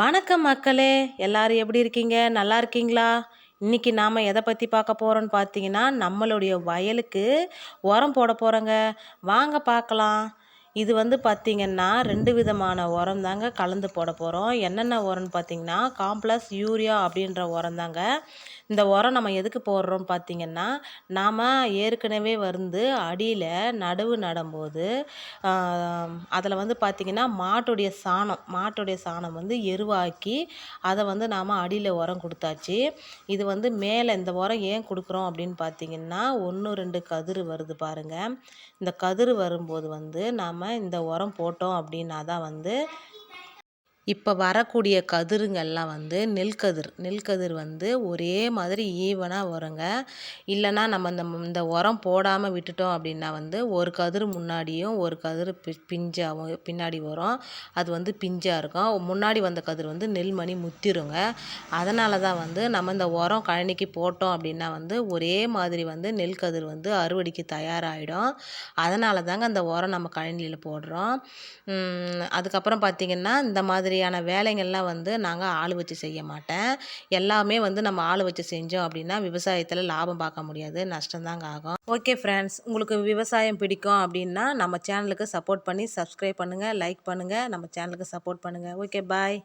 வணக்கம் மக்களே எல்லாரும் எப்படி இருக்கீங்க? நல்லா இருக்கீங்களா? இன்னைக்கு நாம் எதை பற்றி பார்க்க போகிறோன்னு பார்த்தீங்கன்னா நம்மளுடைய வயலுக்கு உரம் போட போகிறோங்க வாங்க பார்க்கலாம். இது வந்து பார்த்திங்கன்னா ரெண்டு விதமான உரம் தாங்க கலந்து போட போகிறோம் என்னென்ன உரம்னு பார்த்தீங்கன்னா காம்ப்ளஸ் யூரியா அப்படின்ற உரம் தாங்க. இந்த உரம் நம்ம எதுக்கு போடுறோம் பார்த்திங்கன்னா நாம் ஏற்கனவே வந்து அடியில் நடுவு நடும்போது அதில் வந்து பார்த்திங்கன்னா மாட்டுடைய சாணம் மாட்டுடைய சாணம் வந்து எருவாக்கி அதை வந்து நாம் அடியில் உரம் கொடுத்தாச்சு. இது வந்து மேலே இந்த உரம் ஏன் கொடுக்குறோம் அப்படின்னு பார்த்திங்கன்னா ஒன்று ரெண்டு கதிர் வருது பாருங்கள் இந்த கதிர் வரும்போது வந்து நாம் இந்த உரம் போட்டோம் அப்படின்னா தான் வந்து இப்போ வரக்கூடிய கதிருங்கெல்லாம் வந்து நெல்கதிர் நெல்கதிர் வந்து ஒரே மாதிரி ஈவனாக வருங்க. இல்லைன்னா நம்ம இந்த இந்த உரம் போடாமல் விட்டுட்டோம் அப்படின்னா வந்து ஒரு கதிர் முன்னாடியும் ஒரு கதிர் பி பிஞ்சாகவும் பின்னாடி வரும். அது வந்து பிஞ்சாக இருக்கும். முன்னாடி வந்த கதிர் வந்து நெல்மணி முத்திருங்க. அதனால தான் வந்து நம்ம இந்த உரம் கழனிக்கு போட்டோம் அப்படின்னா வந்து ஒரே மாதிரி வந்து நெல் கதிர் வந்து அறுவடைக்கு தயாராகிடும் அதனால தாங்க அந்த உரம் நம்ம கழனியில் போடுறோம். அதுக்கப்புறம் பார்த்திங்கன்னா இந்த மாதிரி மாதிரியான வேலைங்கள்லாம் வந்து நாங்கள் ஆள் வச்சு செய்ய மாட்டேன். எல்லாமே வந்து நம்ம ஆள் வச்சு செஞ்சோம் அப்படின்னா விவசாயத்தில் லாபம் பார்க்க முடியாது. நஷ்டம்தாங்க ஆகும். ஓகே ஃப்ரெண்ட்ஸ் உங்களுக்கு விவசாயம் பிடிக்கும் அப்படின்னா நம்ம சேனலுக்கு சப்போர்ட் பண்ணி சப்ஸ்கிரைப் பண்ணுங்கள் லைக் பண்ணுங்கள் நம்ம சேனலுக்கு சப்போர்ட் பண்ணுங்கள் ஓகே பாய்